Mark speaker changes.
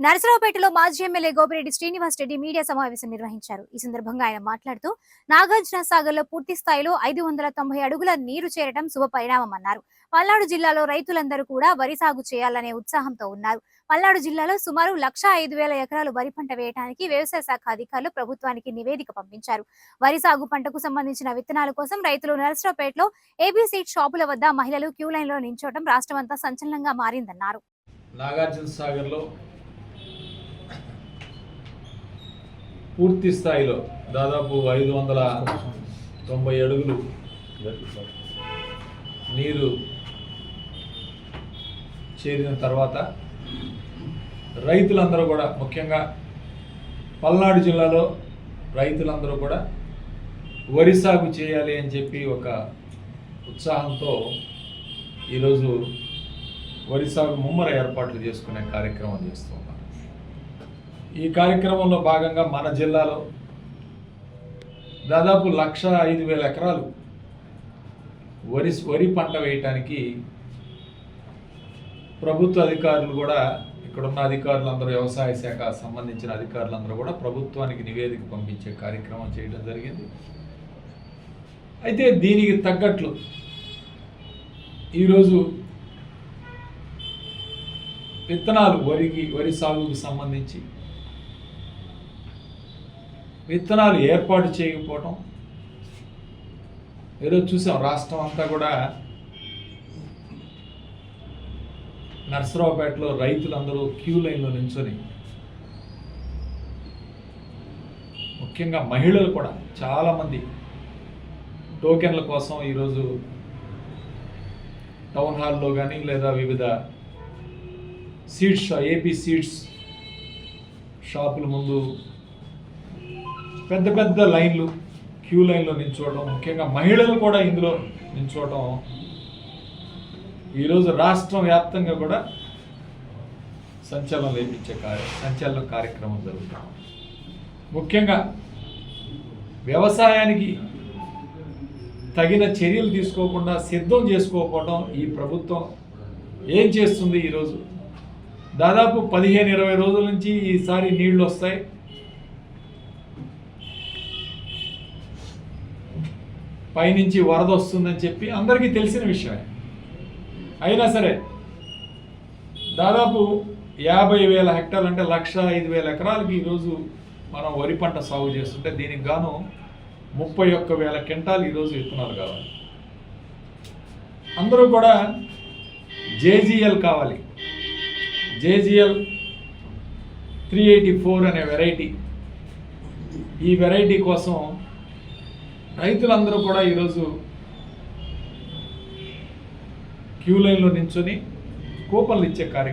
Speaker 1: నరసరావుపేటలో మాజీ MLA Gopireddy Srinivas Reddy media సమావేశం నిర్వహించారు. ఈ సందర్భంగా ఆయన మాట్లాడుతూ నాగార్జున సాగర్లో పూర్తి స్థాయిలో ఐదు వందల తొంభై అడుగుల నీరు చేరడం శుభ పరిణామమన్నారు పల్నాడు జిల్లాలో రైతులందరూ కూడా వరి సాగు చేయాలనే ఉత్సాహంతో ఉన్నారు. పల్నాడు జిల్లాలో సుమారు లక్ష ఐదు వేల ఎకరాలు వరి పంట వేయడానికి వ్యవసాయ శాఖ అధికారులు ప్రభుత్వానికి నివేదిక పంపించారు. వరి సాగు పంటకు సంబంధించిన విత్తనాల కోసం రైతులు నరసరావుపేటలో ఏబీ సీడ్ షాపుల వద్ద మహిళలు క్యూ లైన్లో నించోవడం రాష్ట్రమంతా సంచలనంగా మారిందన్నారు.
Speaker 2: నాగార్జున సాగర్లో పూర్తి స్థాయిలో దాదాపు ఐదు వందల తొంభై అడుగులు నీరు చేరిన తర్వాత రైతులందరూ కూడా ముఖ్యంగా పల్నాడు జిల్లాలో రైతులందరూ కూడా వరి సాగు చేయాలి అని చెప్పి ఒక ఉత్సాహంతో ఈరోజు వరి సాగు ముమ్మర ఏర్పాట్లు చేసుకునే కార్యక్రమం చేస్తూ ఉన్నాం. ఈ కార్యక్రమంలో భాగంగా మన జిల్లాలో దాదాపు లక్ష ఐదు వేల ఎకరాలు వరి వరి పంట వేయటానికి ప్రభుత్వ అధికారులు కూడా ఇక్కడున్న అధికారులందరూ వ్యవసాయ శాఖ సంబంధించిన అధికారులందరూ కూడా ప్రభుత్వానికి నివేదిక పంపించే కార్యక్రమం చేయడం జరిగింది. అయితే దీనికి తగ్గట్లు ఈరోజు విత్తనాలు వరికి వరి సాగుకు సంబంధించి విత్తనాలు ఏర్పాటు చేయకపోవటం. ఈరోజు చూసాం రాష్ట్రం అంతా కూడా నర్సరావుపేటలో రైతులందరూ క్యూ లైన్లో నించొని ముఖ్యంగా మహిళలు కూడా చాలామంది టోకెన్ల కోసం ఈరోజు టౌన్ హాల్లో కానీ లేదా వివిధ సీడ్స్ ఏపీ సీడ్స్ షాపుల ముందు పెద్ద పెద్ద లైన్లు క్యూ లైన్లో నిల్చోవడం ముఖ్యంగా మహిళలు కూడా ఇందులో నిల్చోవడం ఈరోజు రాష్ట్రం వ్యాప్తంగా కూడా సంచలనం లేపించే కార్య సంచలన కార్యక్రమం జరుగుతాం. ముఖ్యంగా వ్యవసాయానికి తగిన చర్యలు తీసుకోకుండా సిద్ధం చేసుకోకపోవడం ఈ ప్రభుత్వం ఏం చేస్తుంది ఈరోజు? దాదాపు పదిహేను ఇరవై రోజుల నుంచి ఈసారి నీళ్ళు వస్తాయి. పైనుంచి వరద వస్తుందని చెప్పి అందరికీ తెలిసిన విషయమే. అయినా సరే దాదాపు యాభై వేల హెక్టార్లు అంటే లక్ష ఐదు వేల ఎకరాలకి ఈరోజు మనం వరి పంట సాగు చేస్తుంటే దీనికి గాను ముప్పై ఒక్క వేల క్వింటాలు ఈరోజు విత్తనాలు కావాలి. అందరూ కూడా జేజీఎల్ కావాలి. జేజీఎల్ త్రీ ఎయిటీ ఫోర్ అనే వెరైటీ. ఈ వెరైటీ కోసం రైతులందరూ కూడా ఈరోజు క్యూ లైన్లో నించొని కూపన్లు ఇచ్చే కార్యక్రమం.